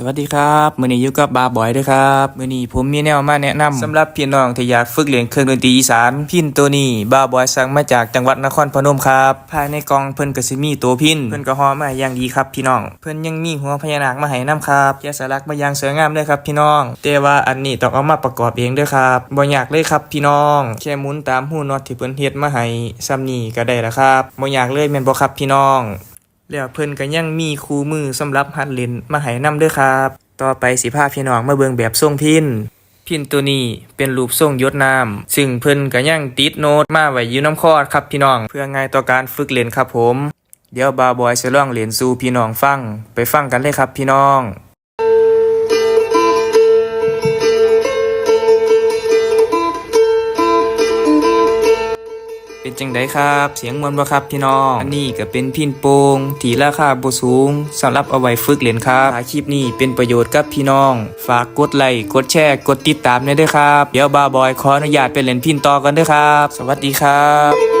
สวัสดีครับมือนี้อยู่กับบาบอยด้วยครับมือนี้ผมมีแนวมาแนะนำสำหรับพี่น้องที่อยากฝึกเล่นเครื่องดนตรีอีสานพินตัวนี้บาบอยสั่งมาจากจังหวัดนครพนมครับภายในกองเพิ่นก็สิมีตัวพินเพิ่นก็ห่อมาอย่างดีครับพี่น้อง เพิ่นยังมีหัวพญานาคมาให้นํครับแกสลักมาอย่างสวยงามเลยครับพี่น้องแต่ว่าอันนี้ต้องเอามาประกอบเองด้อครับบ่อยากเลยครับพี่น้องแค่หมุนตามหูน็อตที่เพิ่นเฮ็ดมาให้ซ้ำนี้ก็ได้แล้วครับบ่อยากเลยแม่นบ่ครับพี่น้อง แล้วเพิ่นก็ยังมีคู่มือสำหรับหัดเล่นมาให้นำเด้อครับ ต่อไปสิพาพี่น้องมาเบิ่งแบบทรงพินพินตัวนี้เป็นรูปทรงยศน้ำซึ่งเพิ่นก็ยังติดโน้ตมาไว้อยู่น้ำคอดครับพี่น้อง เพื่อง่ายต่อการฝึกเล่นครับผม เดี๋ยวบาบอยจะลองเล่นสู่พี่น้องฟัง ไปฟังกันเลยครับพี่น้อง เป็นจังไดครับ เสียงมวนบ่ครับพี่น้อง อันนี้ก็เป็นพินโปงที่ราคาบ่สูงสำหรับเอาไว้ฝึกเล่นครับถ้าคลิปนี้เป็นประโยชน์กับพี่น้อง ฝากกดไลค์กดแชร์กดติดตามด้วยเด้อครับ เดี๋ยวบาบอยขออนุญาตไปเล่นพินต่อกันด้วยครับ สวัสดีครับ